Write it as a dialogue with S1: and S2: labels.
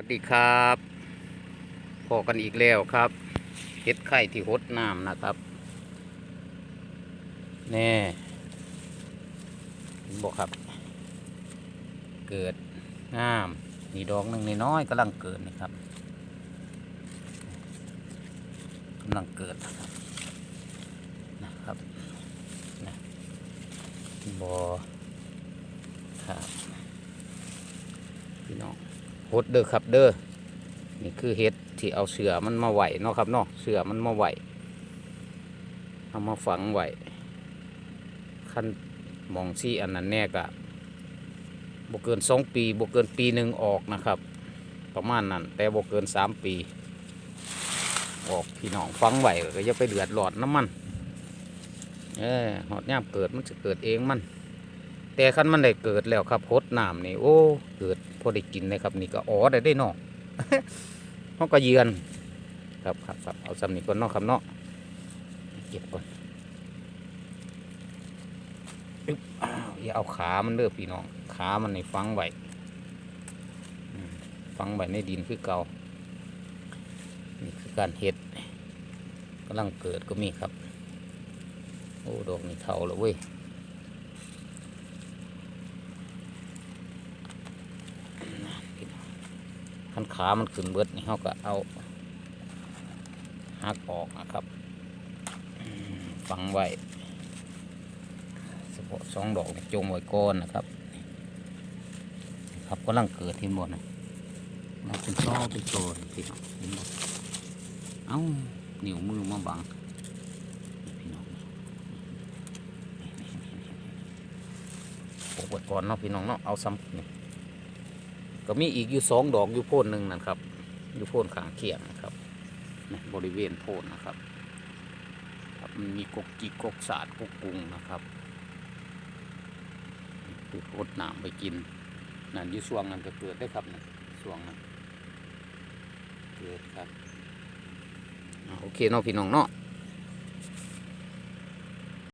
S1: วัสดีครับพอกันอีกแล้วครับเห็ดไข่ที่หดน้ำนะครับแน่เห็นบอกครับ เกิดงามนี่ดอกหนึ่งนน้อยกำลังเกิดนี่ครับกำลังเกิดนะครับนะครับนะบอครับพี่น้อง หดเด้อครับเด้อนี่คือเห็ดที่เอาเสือมันมาไหวเนาะครับเนาะเสือมันมาไหวเอามาฝังไหวขั้นมองซี่อันนั้นแน่กะบวเกินสองปีบวเกินปีหนึ่งออกนะครับ ประมาณนั้น แต่บวเกินสามปี ออกพี่น้องฟังไหวก็อย่าไปเดือดร้อนน้ำมันเออหอดย่ามเกิดมันจะเกิดเองมัน แต่คันมันได้เกิดแล้วครับพดน้ำนี่โอ้เกิดพอได้กินเลยครับ นี่ก็อ๋อได้ได้นอกเขาก็เยือนครับครับครับเอาสำนีก่อนเนาะครับเนาะเก็บก่อนอึ๊บอ้าวอย่าเอาขามันเด้อพี่น้อง ขามันในฟังไว้ฟังไว้ในดินคือเก่านี่คือการเห็ดกำลังเกิดก็มีครับ โอ้ดอกนี่เท่าแล้วเว้ย ขันขามันขึ้นเบิดนี่เขาก็เอาหักออกนะครับ ฝังไว้เฉพาะสองดอกจงไว้ก้อนนะครับ ครับกำลังเกิดที่หมดนะมาเป็นช่อเป็นโซนพี่น้องเห็นบ่เอ้านิ้วมือมาบังพี่น้องปกไว้ก่อนเนาะพี่น้องเนาะเอาซ้ำนี่ ก็มีอีกอยู่สองดอกอยู่โพนหนึ่งนะครับ อยู่โพนขางเคียงนะครับนบริเวณโพนนะครับครับมันมีกกจิกกกสาดกกกุงนะครับคือโคตรหนามไปกินนั่นยู่สวงนั้นก็เกิดได้ครับนะสวงนั้นเกิดครับโอเคเนาะพี่น้องเนาะ